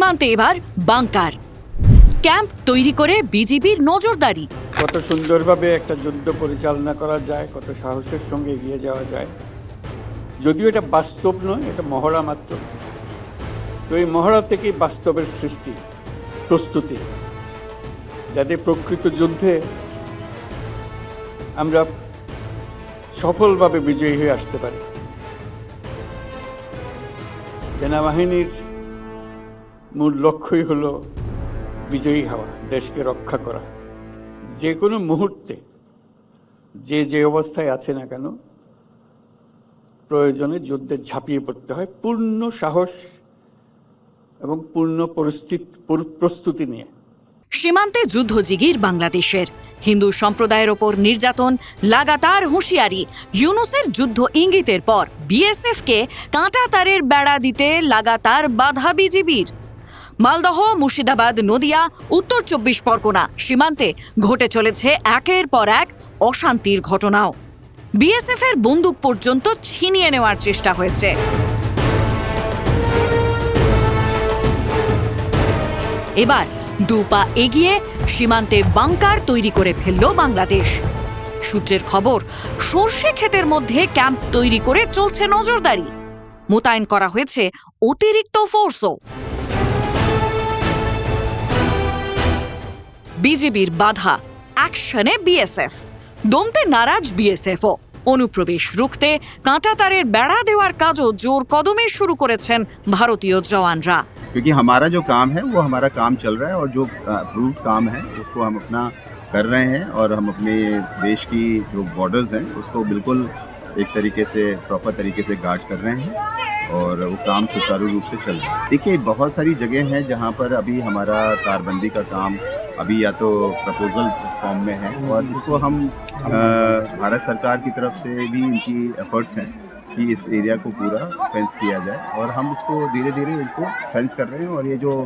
সীমান্তে এবার bunker. Camp তৈরি করে বিজিবির নজরদারি। কত সুন্দরভাবে একটা যুদ্ধ পরিচালনা করা যায়, কত সাহসের সঙ্গে এগিয়ে যাওয়া যায়। যদিও এটা বাস্তব নয়, এটা মহড়া মাত্র। তো এই মহড়া থেকেই বাস্তবের সৃষ্টি, প্রস্তুতি। যাতে প্রকৃত যুদ্ধে আমরা সফলভাবে বিজয়ী হয়ে আসতে পারি। সেনাবাহিনীর মূল লক্ষ্যই হল বিজয়ী হওয়া, দেশকে রক্ষা করা। যে কোনো মুহূর্তে যে যে অবস্থায় আছে না কেন, প্রয়োজনে যুদ্ধে ঝাঁপিয়ে পড়তে হয় পূর্ণ সাহস এবং পূর্ণ পরিস্থিতি প্রস্তুতি নিয়ে। সীমান্তে যুদ্ধজিগির বাংলাদেশের। হিন্দু সম্প্রদায়ের ওপর নির্যাতন, লাগাতার হুঁশিয়ারি, ইউনুসের যুদ্ধ ইঙ্গিতের পর বিএসএফকে কাঁটা তারের বেড়া দিতে লাগাতার বাধা বিজিবির। মালদহ, মুর্শিদাবাদ, নদিয়া, উত্তর চব্বিশ পরগনা। সীমান্তে ঘটে চলেছে একের পর এক অশান্তির ঘটনাও। বিএসএফ এর বন্দুক পর্যন্ত ছিনিয়ে নেওয়ার চেষ্টা হয়েছে। এবার দু পা এগিয়ে সীমান্তে বাংকার তৈরি করে ফেলল বাংলাদেশ। সূত্রের খবর, সর্ষে ক্ষেতের মধ্যে ক্যাম্প তৈরি করে চলছে নজরদারি। মোতায়েন করা হয়েছে অতিরিক্ত ফোর্সও বিজেপির বাধা অ্যাকশনে বিএসএফ দমতে নারাজ বিএসএফও অনুপ্রবেশ রুখতে কাঁটাতারের বেড়া দেওয়ার কাজও জোর কদমে শুরু করেছেন ভারতীয় জওয়ানরা क्योंकि हमारा जो काम है वो हमारा काम चल रहा है और जो अप्रूव्ड काम है उसको हम अपना कर रहे हैं और हम अपने देश की जो बॉर्डर्स हैं उसको बिल्कुल एक तरीके से प्रॉपर तरीके से गार्ड कर रहे हैं और वो काम सुचारू रूप से चल रहा है। देखिए, बहुत सारी जगह हैं जहाँ पर अभी हमारा तारबंदी का काम अभी या तो प्रपोजल फॉर्म में है और इसको हम भारत सरकार की तरफ़ से भी इनकी एफर्ट्स हैं कि इस एरिया को पूरा फेंस किया जाए और हम इसको धीरे धीरे इनको फेंस कर रहे हैं और ये जो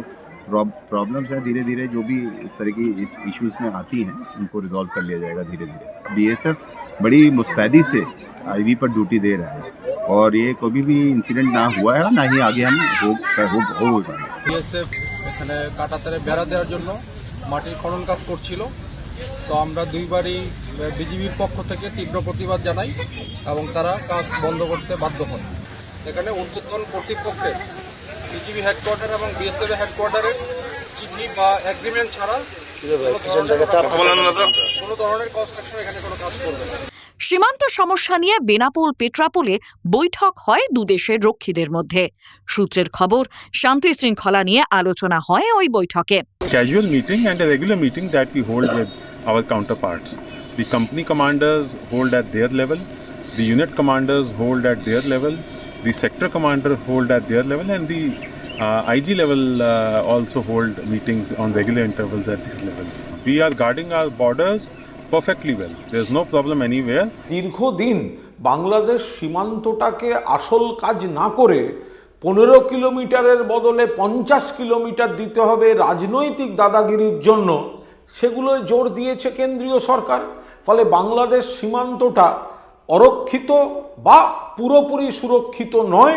प्रॉब्लम्स हैं धीरे धीरे जो भी इस तरह की इस इश्यूज़ में आती हैं उनको रिजॉल्व कर लिया जाएगा धीरे धीरे बीएसएफ बड़ी मुस्तैदी से आईवी पर ड्यूटी दे रहा है। और ये कभी भी इंसिडेंट ना हुआ है और ना ही आगे हम हो हो, हो, हो जाएंगे বিএসএফ এখানে কাটাতারে বেড়া দেওয়ার জন্য মাটির খনন কাজ করছিল তো আমরা দুইবারই বিজিবির পক্ষ থেকে তীব্র প্রতিবাদ জানাই এবং তারা কাজ বন্ধ করতে বাধ্য হন এখানে ঊর্ধ্বতন কর্তৃপক্ষের বিজিবি হেডকোয়ার্টার এবং বিএসএফ হেডকোয়ার্টারের চিঠি বা এগ্রিমেন্ট ছাড়া কোনো ধরনের- কোনো ধরনের কনস্ট্রাকশন এখানে কোনো কাজ করবে না সীমান্ত সমস্যা নিয়ে বেনাপোল পেট্রাপোলে বৈঠক হয় দুদেশের রক্ষীদের মধ্যে সূত্রের খবর শান্তি শৃঙ্খলা নিয়ে আলোচনা হয় ওই বৈঠকে casual meeting and a regular meeting that we hold with our counterparts. The company commanders hold at their level, the unit commanders hold at their level, the sector commander hold at their level, and uh, IG level uh, also hold meetings on regular intervals at their levels. We are guarding our perfectly well. There's no problem anywhere. দীর্ঘদিন বাংলাদেশ সীমান্তটাকে আসল কাজ না করে পনেরো কিলোমিটারের বদলে পঞ্চাশ kilometre দিতে হবে রাজনৈতিক দাদাগিরির জন্য সেগুলোয় জোর দিয়েছে কেন্দ্রীয় সরকার ফলে বাংলাদেশ সীমান্তটা অরক্ষিত বা পুরোপুরি সুরক্ষিত নয়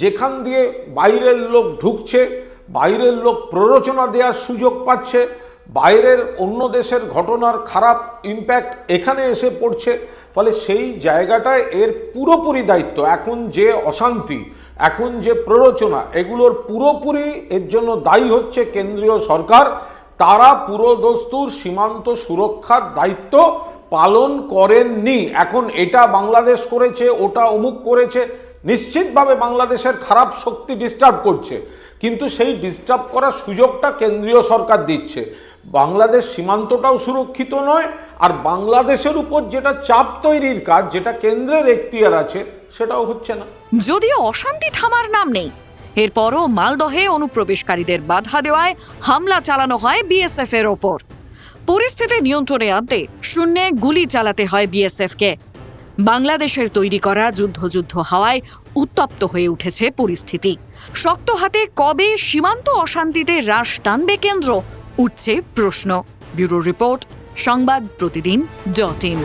যেখান দিয়ে বাইরের লোক ঢুকছে, বাইরের লোক প্ররোচনা দেওয়ার সুযোগ পাচ্ছে বাইরের অন্য দেশের ঘটনার খারাপ ইম্প্যাক্ট এখানে এসে পড়ছে। ফলে সেই জায়গাটায় এর পুরোপুরি দায়িত্ব, এখন যে অশান্তি, এখন যে প্ররোচনা, এগুলোর পুরোপুরি এর জন্য দায়ী হচ্ছে কেন্দ্রীয় সরকার। তারা পুরোদস্তুর সীমান্ত সুরক্ষার দায়িত্ব পালন করেননি। এখন এটা বাংলাদেশ করেছে, ওটা অমুক করেছে, নিশ্চিতভাবে বাংলাদেশের খারাপ শক্তি ডিস্টার্ব করছে। কিন্তু সেই ডিস্টার্ব করার সুযোগটা কেন্দ্রীয় সরকার দিচ্ছে। বাংলাদেশ সীমান্তটাও সুরক্ষিত নয়, আর বাংলাদেশের উপর যেটা চাপ তৈরির কাজ, যেটা কেন্দ্রের এখতিয়ার আছে, সেটাও হচ্ছে না। যদিও অশান্তি থামার নাম নেই, এরপরও মালদহে অনুপ্রবেশকারীদের বাধা দেওয়ায় হামলা চালানো হয় বিএসএফ এর ওপর। পরিস্থিতি নিয়ন্ত্রণে আনতে শূন্যে গুলি চালাতে হয় বিএসএফকে। বাংলাদেশের তৈরি করা যুদ্ধযুদ্ধ হাওয়ায় উত্তপ্ত হয়ে উঠেছে পরিস্থিতি। শক্ত হাতে কবে সীমান্ত অশান্তিতে হ্রাস টানবে কেন্দ্র? উঠছে প্রশ্ন। ব্যুরো রিপোর্ট সংবাদ প্রতিদিন ডট ইন।